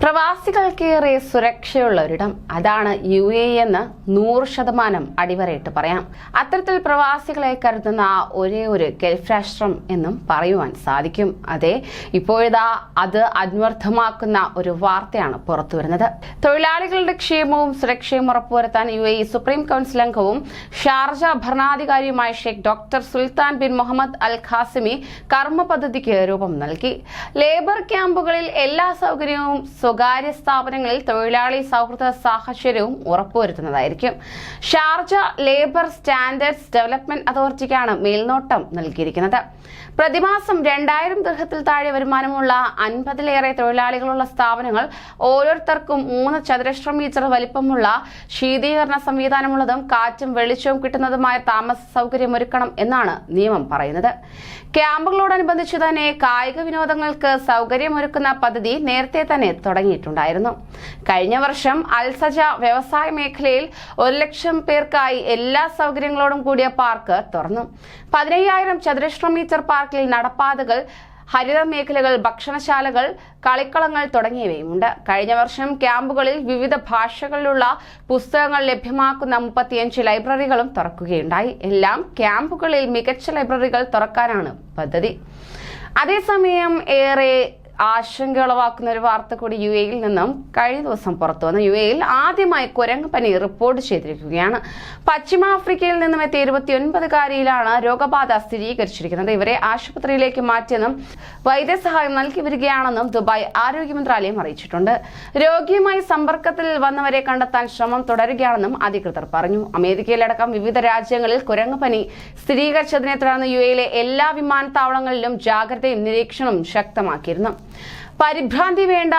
പ്രവാസികൾക്കേറെ സുരക്ഷയുള്ള ഒരിടം അതാണ് U A എന്ന് നൂറ് ശതമാനം അടിവരയിട്ട് പറയാം. അത്തരത്തിൽ പ്രവാസികളെ കരുതുന്ന ഒരേ ഒരു ഗൾഫ് രാഷ്ട്രം എന്നും പറയുവാൻ സാധിക്കും. അതെ ഇപ്പോഴിതാ അത് അന്വർത്ഥമാക്കുന്ന ഒരു വാർത്തയാണ് പുറത്തുവരുന്നത്. തൊഴിലാളികളുടെ ക്ഷേമവും സുരക്ഷയും ഉറപ്പുവരുത്താൻ യു എ സുപ്രീം കൗൺസിൽ അംഗവും Sharjah ഭരണാധികാരിയുമായ Sheikh doctor Sultan bin Muhammad Al Qasimi കർമ്മ പദ്ധതിക്ക് രൂപം നൽകി. ലേബർ ക്യാമ്പുകളിൽ എല്ലാ സൗകര്യവും സ്വകാര്യ സ്ഥാപനങ്ങളിൽ തൊഴിലാളി സൗഹൃദ സാഹചര്യവും ഉറപ്പുവരുത്തുന്നതായിരിക്കും. ഷാർജ ലേബർ സ്റ്റാൻഡേർഡ്സ് ഡെവലപ്മെന്റ് അതോറിറ്റിക്കാണ് മേൽനോട്ടം നൽകിയിരിക്കുന്നത്. പ്രതിമാസം രണ്ടായിരം ദൃഹത്തിൽ താഴെ വരുമാനമുള്ള അൻപതിലേറെ തൊഴിലാളികളുള്ള സ്ഥാപനങ്ങൾ ഓരോരുത്തർക്കും മൂന്ന് ചതുരശ്ര മീറ്റർ വലിപ്പമുള്ള ശീതീകരണ സംവിധാനമുള്ളതും കാറ്റും വെളിച്ചവും കിട്ടുന്നതുമായ താമസ സൗകര്യം ഒരുക്കണം എന്നാണ് നിയമം പറയുന്നത്. ക്യാമ്പുകളോടനുബന്ധിച്ച് തന്നെ കായിക വിനോദങ്ങൾക്ക് സൗകര്യമൊരുക്കുന്ന പദ്ധതി നേരത്തെ തന്നെ തുടങ്ങിയിട്ടുണ്ടായിരുന്നു. കഴിഞ്ഞ വർഷം അൽസജ വ്യവസായ മേഖലയിൽ ഒരു ലക്ഷം പേർക്കായി എല്ലാ സൗകര്യങ്ങളോടും കൂടിയ പാർക്ക് തുറന്നു. പതിനയ്യായിരം ചതുരശ്ര മീറ്റർ പാർക്കിൽ നടപ്പാതകൾ ഹരിത മേഖലകൾ ഭക്ഷണശാലകൾ കളിക്കളങ്ങൾ തുടങ്ങിയവയുമുണ്ട്. കഴിഞ്ഞ വർഷം ക്യാമ്പുകളിൽ വിവിധ ഭാഷകളിലുള്ള പുസ്തകങ്ങൾ ലഭ്യമാക്കുന്ന മുപ്പത്തിയഞ്ച് ലൈബ്രറികളും തുറക്കുകയുണ്ടായി. എല്ലാം ക്യാമ്പുകളിൽ മികച്ച ലൈബ്രറികൾ തുറക്കാനാണ് പദ്ധതി. അതേസമയം ഏറെ ആശങ്ക ഉളവാക്കുന്ന ഒരു വാർത്ത കൂടി യു എയിൽ നിന്നും കഴിഞ്ഞ ദിവസം പുറത്തു വന്നു. യു എയിൽ ആദ്യമായി കുരങ്ങ് പനി റിപ്പോർട്ട് ചെയ്തിരിക്കുകയാണ്. പശ്ചിമാഫ്രിക്കയിൽ നിന്നും എത്തിയ ഇരുപത്തിയൊൻപതുകാരിയിലാണ് രോഗബാധ സ്ഥിരീകരിച്ചിരിക്കുന്നത്. ഇവരെ ആശുപത്രിയിലേക്ക് മാറ്റിയെന്നും വൈദ്യസഹായം നൽകി വരികയാണെന്നും ദുബായ് ആരോഗ്യ മന്ത്രാലയം അറിയിച്ചിട്ടുണ്ട്. രോഗിയുമായി സമ്പർക്കത്തിൽ വന്നവരെ കണ്ടെത്താൻ ശ്രമം തുടരുകയാണെന്നും അധികൃതർ പറഞ്ഞു. അമേരിക്കയിലടക്കം വിവിധ രാജ്യങ്ങളിൽ കുരങ്ങ് പനി സ്ഥിരീകരിച്ചതിനെ തുടർന്ന് യു എയിലെ എല്ലാ വിമാനത്താവളങ്ങളിലും ജാഗ്രതയും നിരീക്ഷണവും ശക്തമാക്കിയിരുന്നു. പരിഭ്രാന്തി വേണ്ട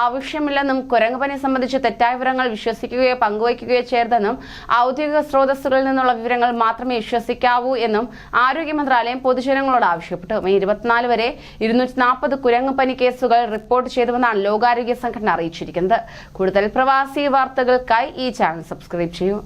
ആവശ്യമില്ലെന്നും കുരങ്ങുപനി സംബന്ധിച്ച് തെറ്റായ വിവരങ്ങൾ വിശ്വസിക്കുകയോ പങ്കുവയ്ക്കുകയോ ചേർത്തെന്നും ഔദ്യോഗിക സ്രോതസ്സുകളിൽ നിന്നുള്ള വിവരങ്ങൾ മാത്രമേ വിശ്വസിക്കാവൂ എന്നും ആരോഗ്യ മന്ത്രാലയം പൊതുജനങ്ങളോട് ആവശ്യപ്പെട്ടു. മെയ് ഇരുപത്തിനാല് വരെ ഇരുന്നൂറ്റി നാൽപ്പത് കുരങ്ങുപനി കേസുകൾ റിപ്പോർട്ട് ചെയ്തുവെന്നാണ് ലോകാരോഗ്യ സംഘടന അറിയിച്ചിരിക്കുന്നത്. കൂടുതൽ പ്രവാസി വാർത്തകൾക്കായി ഈ ചാനൽ സബ്സ്ക്രൈബ് ചെയ്യൂ.